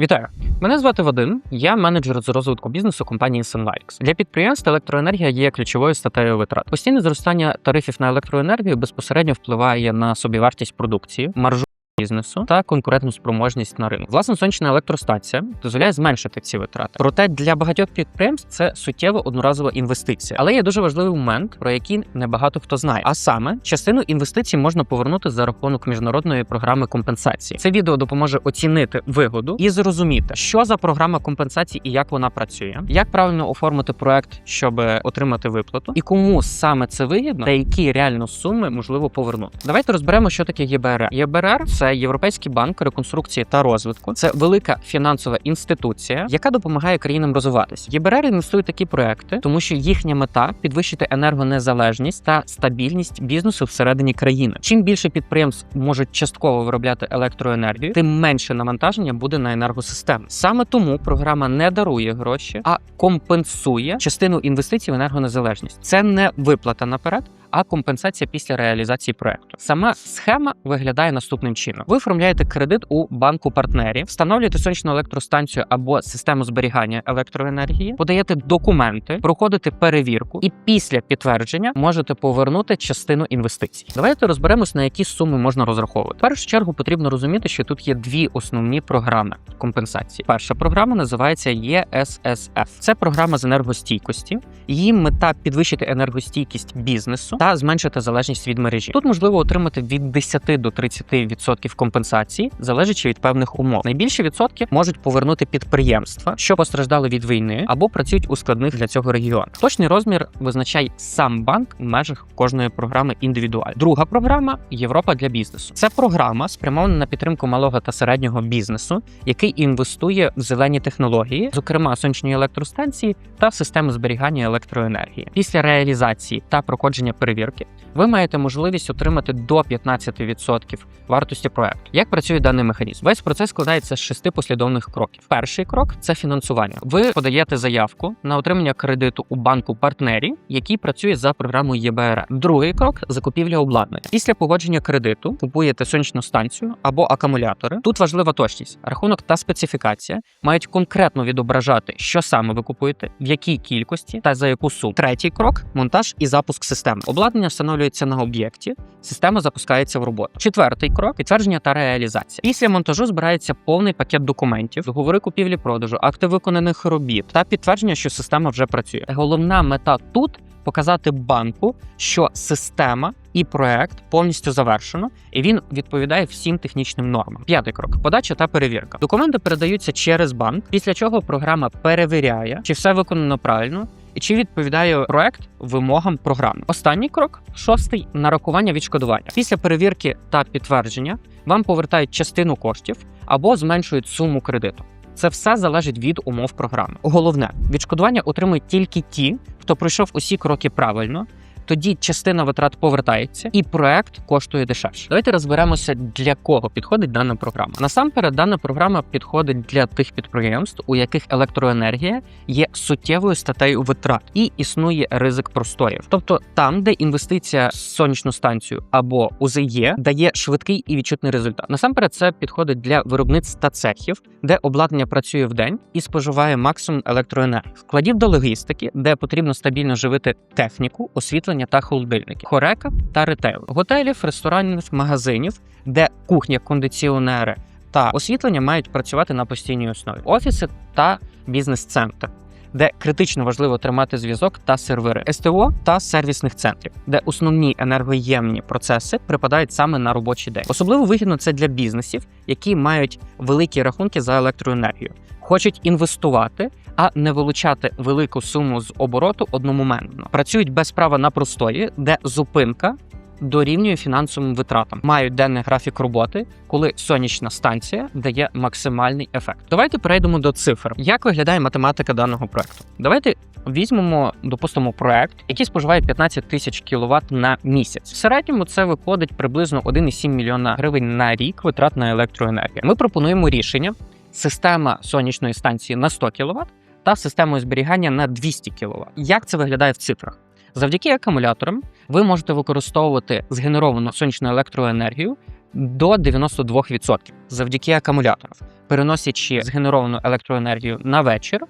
Вітаю! Мене звати Вадим. Я менеджер з розвитку бізнесу компанії Sunlix. Для підприємств електроенергія є ключовою статтею витрат. Постійне зростання тарифів на електроенергію безпосередньо впливає на собівартість продукції, маржу. Бізнесу та конкурентну спроможність на ринку. Власне, сонячна електростанція дозволяє зменшити ці витрати. Проте для багатьох підприємств це суттєва одноразова інвестиція. Але є дуже важливий момент, про який небагато хто знає. А саме частину інвестицій можна повернути за рахунок міжнародної програми компенсації. Це відео допоможе оцінити вигоду і зрозуміти, що за програма компенсації і як вона працює, як правильно оформити проект, щоб отримати виплату, і кому саме це вигідно, та які реально суми можливо повернути. Давайте розберемо, що таке ЄБРР. ЄБРР це Європейський банк реконструкції та розвитку. Це велика фінансова інституція, яка допомагає країнам розвиватися. ЄБРР інвестує такі проекти, тому що їхня мета підвищити енергонезалежність та стабільність бізнесу всередині країни. Чим більше підприємств можуть частково виробляти електроенергію, тим менше навантаження буде на енергосистему. Саме тому програма не дарує гроші, а компенсує частину інвестицій в енергонезалежність. Це не виплата наперед. А компенсація після реалізації проекту. Сама схема виглядає наступним чином: ви оформляєте кредит у банку партнерів, встановлюєте сонячну електростанцію або систему зберігання електроенергії, подаєте документи, проходите перевірку, і після підтвердження можете повернути частину інвестицій. Давайте розберемось, на які суми можна розраховувати. В першу чергу потрібно розуміти, що тут є дві основні програми компенсації. Перша програма називається ЄССФ. Це програма з енергостійкості. Її мета підвищити енергостійкість бізнесу та зменшити залежність від мережі. Тут можливо отримати від 10 до 30% компенсації, залежачи від певних умов. Найбільші відсотки можуть повернути підприємства, що постраждали від війни або працюють у складних для цього регіонах. Точний розмір визначає сам банк в межах кожної програми індивідуально. Друга програма Європа для бізнесу. Це програма спрямована на підтримку малого та середнього бізнесу, який інвестує в зелені технології, зокрема сонячні електростанції та в систему зберігання електроенергії. Після реалізації та проходження перевірки ви маєте можливість отримати до 15% вартості проекту. Як працює даний механізм? Весь процес складається з шести послідовних кроків. Перший крок це фінансування. Ви подаєте заявку на отримання кредиту у банку партнері, який працює за програмою ЄБР. Другий крок закупівля обладнання. Після погодження кредиту купуєте сонячну станцію або акумулятори. Тут важлива точність. Рахунок та специфікація мають конкретно відображати, що саме ви купуєте, в якій кількості та за яку суму. Третій крок монтаж і запуск системи. Обладнання встановлюється на об'єкті, система запускається в роботу. Четвертий крок підтвердження та реалізація. Після монтажу збирається повний пакет документів, договори купівлі-продажу, акти виконаних робіт та підтвердження, що система вже працює. Головна мета тут. Показати банку, що система і проект повністю завершено, і він відповідає всім технічним нормам. П'ятий крок подача та перевірка. Документи передаються через банк, після чого програма перевіряє, чи все виконано правильно. Чи відповідає проект вимогам програми? Останній крок шостий нарахування відшкодування. Після перевірки та підтвердження вам повертають частину коштів або зменшують суму кредиту. Це все залежить від умов програми. Головне, відшкодування отримують тільки ті, хто пройшов усі кроки правильно. Тоді частина витрат повертається, і проект коштує дешевше. Давайте розберемося, для кого підходить дана програма. Насамперед, дана програма підходить для тих підприємств, у яких електроенергія є суттєвою статтею витрат і існує ризик простоїв. Тобто там, де інвестиція в сонячну станцію або УЗЄ дає швидкий і відчутний результат. Насамперед, це підходить для виробництв та цехів, де обладнання працює в день і споживає максимум електроенергії. Складів до логістики, де потрібно стабільно живити техніку, освітлення та холодильники, хорека та ретейл, готелів, ресторанів, магазинів, де кухня, кондиціонери та освітлення мають працювати на постійній основі, офіси та бізнес-центр. Де критично важливо тримати зв'язок та сервери СТО та сервісних центрів, де основні енергоємні процеси припадають саме на робочий день. Особливо вигідно це для бізнесів, які мають великі рахунки за електроенергію, хочуть інвестувати, а не вилучати велику суму з обороту одномоментно. Працюють без права на простої, де зупинка. Дорівнює фінансовим витратам, мають денний графік роботи, коли сонячна станція дає максимальний ефект. Давайте перейдемо до цифр. Як виглядає математика даного проекту? Давайте візьмемо, допустимо, проект, який споживає 15 тисяч кВт на місяць. В середньому це виходить приблизно 1,7 мільйона гривень на рік витрат на електроенергію. Ми пропонуємо рішення: система сонячної станції на 100 кВт та системою зберігання на 200 кВт. Як це виглядає в цифрах? Завдяки акумуляторам ви можете використовувати згенеровану сонячну електроенергію до 92% завдяки акумуляторам, переносячи згенеровану електроенергію на вечір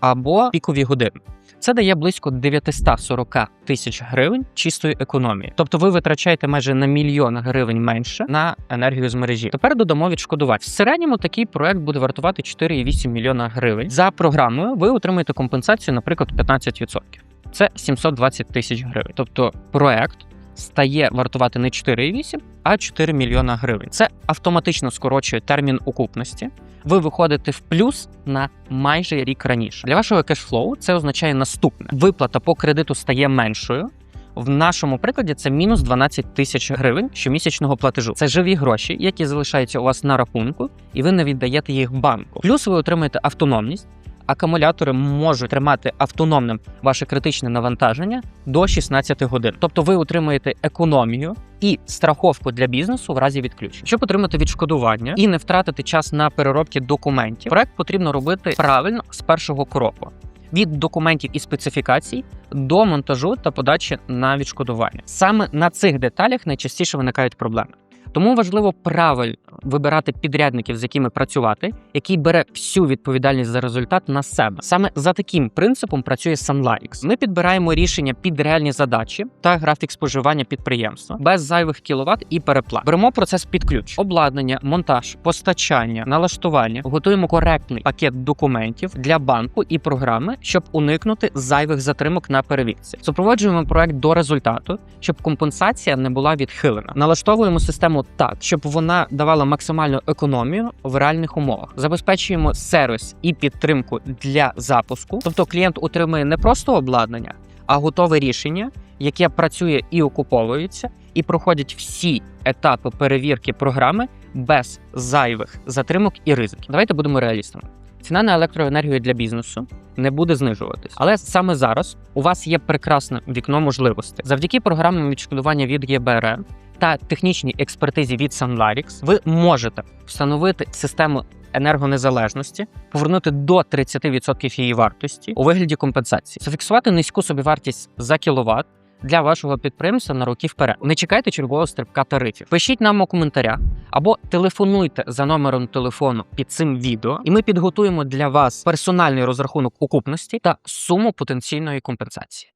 або пікові години. Це дає близько 940 тисяч гривень чистої економії. Тобто ви витрачаєте майже на мільйон гривень менше на енергію з мережі. Тепер додамо відшкодування. В середньому такий проект буде вартувати 4,8 мільйона гривень. За програмою ви отримаєте компенсацію, наприклад, 15%. Це 720 тисяч гривень. Тобто проект стає вартувати не 4,8, а 4 мільйона гривень. Це автоматично скорочує термін окупності. Ви виходите в плюс на майже рік раніше. Для вашого кешфлоу це означає наступне: виплата по кредиту стає меншою. В нашому прикладі це мінус 12 тисяч гривень щомісячного платежу. Це живі гроші, які залишаються у вас на рахунку, і ви не віддаєте їх банку. Плюс ви отримуєте автономність. Акумулятори можуть тримати автономним ваше критичне навантаження до 16 годин. Тобто ви отримуєте економію і страховку для бізнесу в разі відключення. Щоб отримати відшкодування і не втратити час на переробки документів, проект потрібно робити правильно з першого кроку. Від документів і специфікацій до монтажу та подачі на відшкодування. Саме на цих деталях найчастіше виникають проблеми. Тому важливо правильно вибирати підрядників, з якими працювати, який бере всю відповідальність за результат на себе. Саме за таким принципом працює Sunlarix. Ми підбираємо рішення під реальні задачі та графік споживання підприємства без зайвих кіловат і переплат. Беремо процес під ключ: обладнання, монтаж, постачання, налаштування. Готуємо коректний пакет документів для банку і програми, щоб уникнути зайвих затримок на перевірці. Супроводжуємо проект до результату, щоб компенсація не була відхилена. Налаштовуємо систему так, щоб вона давала максимальну економію в реальних умовах. Забезпечуємо сервіс і підтримку для запуску. Тобто клієнт отримує не просто обладнання, а готове рішення, яке працює і окуповується, і проходять всі етапи перевірки програми без зайвих затримок і ризиків. Давайте будемо реалістами. Ціна на електроенергію для бізнесу не буде знижуватись, але саме зараз у вас є прекрасне вікно можливостей. Завдяки програмам відшкодування від ЄБРН та технічній експертизі від Sunlarix ви можете встановити систему енергонезалежності, повернути до 30% її вартості у вигляді компенсації, зафіксувати низьку собівартість за кіловат. Для вашого підприємства на роки вперед. Не чекайте чергового стрибка тарифів. Пишіть нам у коментарях або телефонуйте за номером телефону під цим відео, і ми підготуємо для вас персональний розрахунок окупності та суму потенційної компенсації.